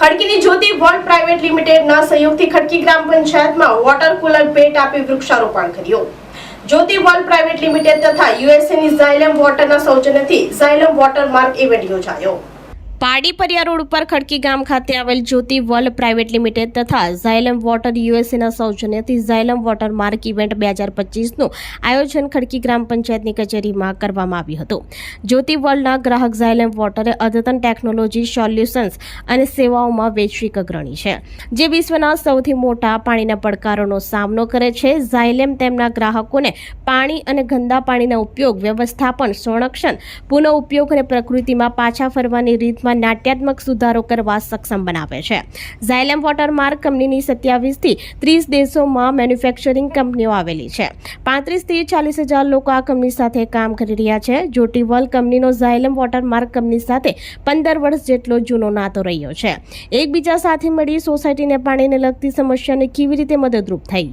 ખડકીની જ્યોતિ world private લિમિટેડના સહયોગથી ખડકી ગ્રામ પંચાયતમાં વોટર કુલર ભેટ આપી વૃક્ષારોપણ કર્યું. જ્યોતિ વર્લ્ડ પ્રાઇવેટ લિમિટેડ તથા યુએસએની ઝાયલમ વોટરના સૌજન્યથી ઝાયલમ વોટર માર્ક ઇવેન્ટ યોજાયો. પારડી પરિયા રોડ ઉપર ખડકી ગામ ખાતે આવેલ જ્યોતિ વર્લ્ડ પ્રાઇવેટ લિમિટેડ તથા ઝાયલમ વોટર યુએસએના સૌજન્યથી ઝાયલમ વોટર માર્ક ઇવેન્ટ બે હજાર પચીસનું આયોજન ખડકી ગ્રામ પંચાયતની કચેરીમાં કરવામાં આવ્યું હતું. જ્યોતિ વર્લ્ડના ગ્રાહક ઝાયલમ વોટરે અદ્યતન ટેકનોલોજી, સોલ્યુશન્સ અને સેવાઓમાં વૈશ્વિક અગ્રણી છે, જે વિશ્વના સૌથી મોટા પાણીના પડકારોનો સામનો કરે છે. ઝાયલેમ તેમના ગ્રાહકોને પાણી અને ગંદા પાણીના ઉપયોગ, વ્યવસ્થાપન, સંરક્ષણ પુનઃ ઉપયોગ અને પ્રકૃતિમાં પાછા ફરવાની રીતમાં નાટ્યાત્મક સુધારો કરવા સક્ષમ બનાવે છે. ઝાયલેમ વોટર માર્ક કંપનીની સત્યાવીસથી ત્રીસ દેશોમાં મેન્યુફેક્ચરિંગ કંપનીઓ આવેલી છે. પાંત્રીસથી ચાલીસ હજાર લોકો આ કંપની સાથે કામ કરી રહ્યા છે. જોટી વર્લ્ડ કંપનીનો ઝાયલમ વોટર માર્ક કંપની સાથે પંદર વર્ષ જેટલો જૂનો નાતો રહ્યો છે. એકબીજા સાથે મળી સોસાયટીને પાણીને લગતી સમસ્યાને કેવી રીતે મદદરૂપ થઈ?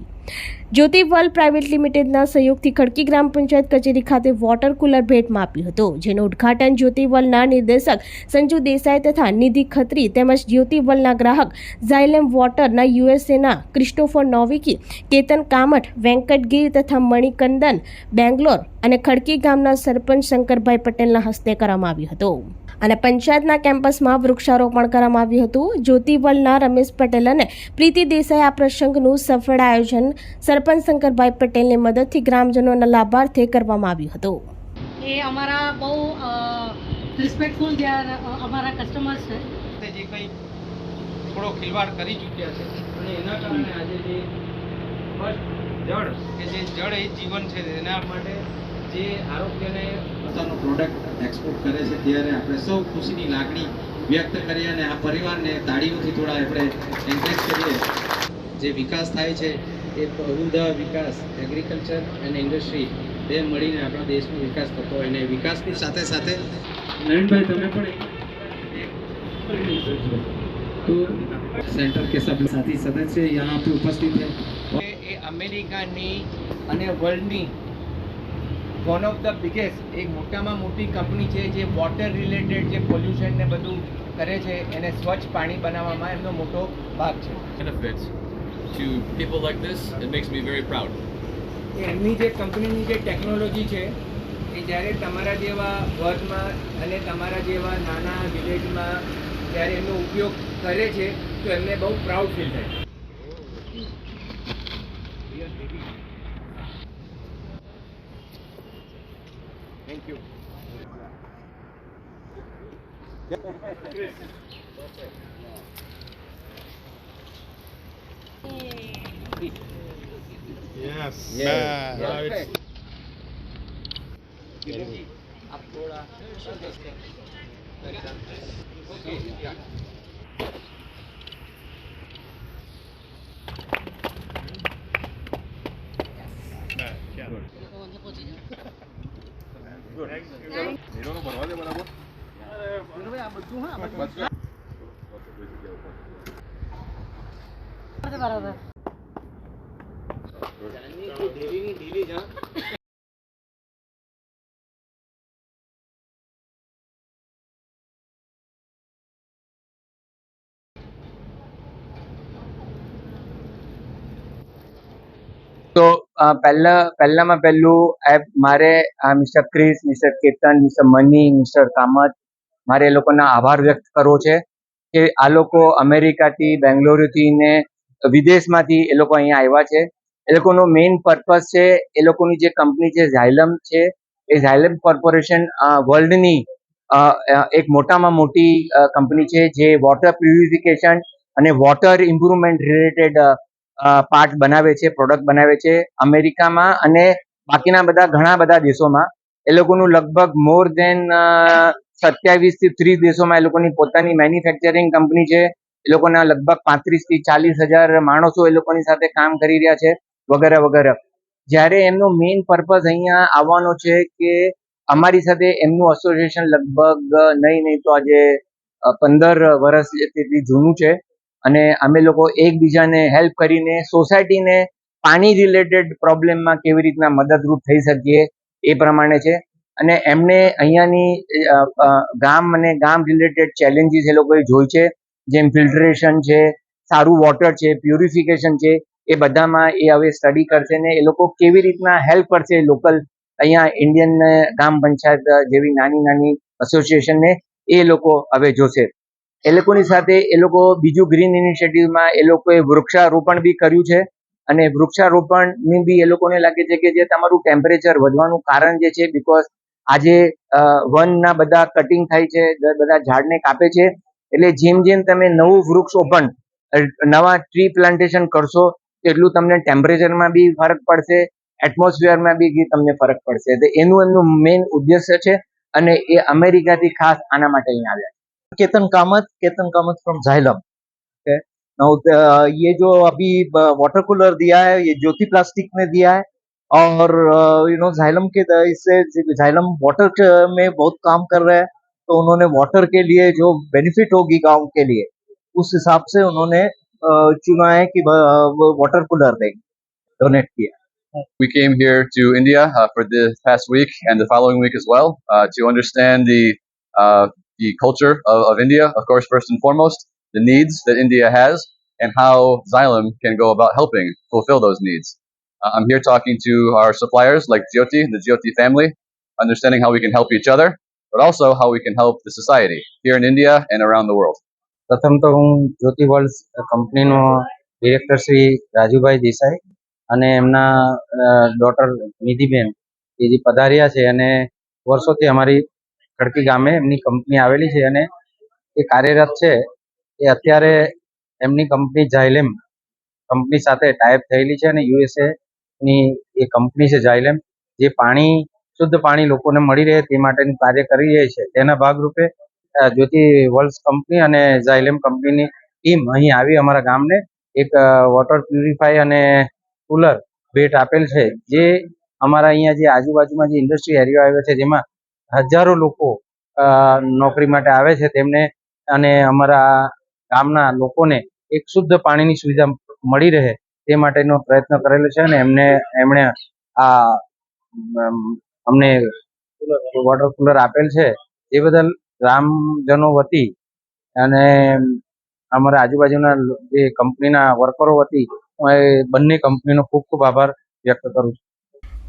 જ્યોતિ વર્લ્ડ પ્રાઇવેટ લિમિટેડના સહયોગથી ખડકી ગ્રામ પંચાયત કચેરી ખાતે વોટર કુલર ભેટમાં આપ્યું હતું, જેનું ઉદ્ઘાટન જ્યોતિ વર્લ્ડના નિર્દેશક સંજુ દેસાઈ તથા નિધિ ખત્રી તેમજ જ્યોતિ વર્લ્ડના ગ્રાહક ઝાયલેમ વોટરના યુએસએના ક્રિસ્ટોફર નોવિકી, કેતન કામઠ, વેંકટ ગીર તથા મણિકંદન બેંગ્લોર અને ખડકી ગામના સરપંચ શંકરભાઈ પટેલના હસ્તે કરવામાં આવ્યું હતું. અને પંચાયતના કેમ્પસમાં વૃક્ષારોપણ કરવામાં આવ્યું હતું. જ્યોતિવલના રમેશ પટેલ અને પ્રીતિ દેસાઈ આ પ્રસંગનું સફળ આયોજન સરપંચ શંકરભાઈ પટેલની મદદથી ગ્રામજનોના લાભાર્થે કરવામાં આવ્યું હતું. એ અમારા બહુ રિસ્પેક્ટફુલ જે અમારા કસ્ટમર્સ છે. તે જે કંઈ થોડો ખિલવાડ કરી ચૂક્યા છે અને એના કારણે આજે જે ફર્સ્ટ જળ કે જે જળ એ જીવન છે એના માટે જે આરોગ્યને પોતાનો પ્રોડક્ટ એક્સપોર્ટ કરે છે ત્યારે આપણે સૌ ખુશીની લાગણી વ્યક્ત કરીએ અને આ પરિવારને તાળીઓથી થોડા આપણે એન્કરેજ કરીએ જે વિકાસ થાય છે એ બહુધા વિકાસ એગ્રીકલ્ચર અને ઇન્ડસ્ટ્રી બે મળીને આપણા દેશનો વિકાસ થતો હોય અને વિકાસની સાથે સાથે નયનભાઈ તમે પણ તો सेंटर के सब साथी सदस्य यहाँ पे उपस्थित हैं એ એ અમેરિકાની અને વર્લ્ડની વન ઓફ ધ બિગેસ્ટ એક મોટામાં મોટી કંપની છે જે વોટર રિલેટેડ જે પોલ્યુશન ને બધું કરે છે એને સ્વચ્છ પાણી બનાવવામાં એમનો મોટો ભાગ છે benefits to people like this, it makes me very proud. એ એમની જે કંપનીની જે ટેકનોલોજી છે એ જ્યારે તમારા જેવા વર્ગમાં અને તમારા જેવા નાના વિલેજમાં જ્યારે એનો ઉપયોગ કરે છે તો એમને બહુ પ્રાઉડ ફીલ થાય છે yes. Yeah. Right. Up Okay. Yeah. બરાબર. ઢીલી ઢીલી જા તો પહેલા પહેલામાં પહેલું એપ મારે આ mister Chris mister Ketan mister Mani mister Kamat મારે એ લોકોના આભાર વ્યક્ત કરવો છે કે આ લોકો અમેરિકાથી, બેંગ્લોરથી ને વિદેશમાંથી એ લોકો અહીંયા આવ્યા છે. એ લોકોનો મેઇન પર્પઝ છે, એ લોકોની જે કંપની છે ઝાયલમ છે, એ ઝાયલમ કોર્પોરેશન વર્લ્ડની એક મોટામાં મોટી કંપની છે જે વોટર પ્યુરિફિકેશન અને વોટર ઇમ્પ્રુવમેન્ટ રિલેટેડ પાર્ટ બનાવે છે પ્રોડક્ટ બનાવે છે અમેરિકામાં અને બાકીના બધા ઘણા બધા દેશોમાં. એ લોકોનું લગભગ મોર દેન સત્યાવીસથી ત્રીસ દેશોમાં એ લોકોની પોતાની મેન્યુફેક્ચરિંગ કંપની છે. એ લોકોના લગભગ પાંત્રીસથી ચાલીસ હજાર માણસો એ લોકોની સાથે કામ કરી રહ્યા છે, વગેરે વગેરે. જ્યારે એમનો મેઇન પર્પઝ અહીંયા આવવાનો છે કે અમારી સાથે એમનું એસોસિએશન લગભગ નહીં નહીં તો આજે પંદર વર્ષ જેટલી જૂનું છે. અને અમે લોકો એકબીજાને હેલ્પ કરીને સોસાયટીને પાણી રિલેટેડ પ્રોબ્લેમમાં કેવી રીતના મદદરૂપ થઈ શકીએ એ પ્રમાણે છે. અને એમને અહીંયાની ગામ અને ગામ રિલેટેડ ચેલેન્જીસ એ લોકોએ જોઈ છે. જેમ ફિલ્ટરેશન છે, સારું વોટર છે પ્યુરિફિકેશન છે, એ બધામાં એ હવે સ્ટડી કરશે ને એ લોકો કેવી રીતના હેલ્પ કરશે લોકલ અહીંયા ઇન્ડિયન ગ્રામ પંચાયત જેવી નાની નાની એસોસિએશનને એ લોકો હવે જોશે. એ લોકોની સાથે એ લોકો બીજું ગ્રીન ઇનિશિયેટિવમાં એ લોકોએ વૃક્ષારોપણ બી કર્યું છે. અને વૃક્ષારોપણની બી એ લોકોને લાગે છે કે જે તમારું ટેમ્પરેચર વધવાનું કારણ જે છે બિકોઝ આજે અ, વનના બધા કટિંગ થાય છે દ- બધા ઝાડને કાપે છે એટલે જેમ જેમ તમે નવું વૃક્ષોપણ અ, નવા ટ્રી પ્લાન્ટેશન કરશો એટલું તમને ટેમ્પરેચરમાં બી ફરક પડશે એટમોસ્ફિયરમાં બી તમને ફરક પડશે તો એનું એમનું મેઇન ઉદ્દેશ્ય છે અને એ અમેરિકાથી ખાસ આના માટે અહીંયા આવ્યા Ketan Kamat Ketan Kamat from Xylem okay now uh, ये जो अभी वाटर कूलर दिया है ये ज्योति प्लास्टिक ने दिया है और यू नो झाइलम के द- इससे झाइलम वाटर में बहुत काम कर रहा है तो उन्होंने वाटर के लिए जो बेनिफिट होगी गांव के लिए उस हिसाब से उन्होंने uh, चुना है कि वाटर कूलर देंगे डोनेट किया We came here to India uh, for the past week and the following week as well uh, to understand the uh, the culture of, of India, of course, first and foremost, the needs that India has, and how Xylem can go about helping fulfill those needs. Uh, I'm here talking to our suppliers like Jyoti, the Jyoti family, understanding how we can help each other, but also how we can help the society here in India and around the world. પ્રથમ તો હું Jyoti world કંપનીનો director Shri Rajubhai Desai અને એમના daughter નિધિબેન એ જે પધાર્યા છે અને વર્ષોથી અમારી ખડકી ગામે એમની કંપની આવેલી છે અને એ કાર્યરત છે એ અત્યારે એમની કંપની ઝાયલેમ કંપની સાથે ટાઈપ થયેલી છે અને યુએસએ ની એ કંપની છે ઝાયલેમ જે પાણી, શુદ્ધ પાણી લોકોને મળી રહે તે માટેનું કાર્ય કરી રહી છે. તેના ભાગરૂપે જ્યોતિ વર્લ્ડ કંપની અને ઝાયલેમ કંપનીની ટીમ અહીં આવી અમારા ગામને એક વોટર પ્યુરિફાય અને કુલર ભેટ આપેલ છે. જે અમારા અહીંયા જે આજુબાજુમાં જે ઇન્ડસ્ટ્રી એરિયા આવ્યો છે, જેમાં હજારો લોકો નોકરી માટે આવે છે, તેમને અને અમારા ગામના લોકોને એક શુદ્ધ પાણીની સુવિધા મળી રહે. તે માટેનો પ્રયત્ન કરેલો છે અને એમને, એમણે આ અમને વોટર કુલર આપેલ છે. એ બદલ ગ્રામજનો વતી અને અમારા આજુબાજુના જે કંપનીના વર્કરો વતી હું એ બંને કંપનીનો ખૂબ ખૂબ આભાર વ્યક્ત કરું છું.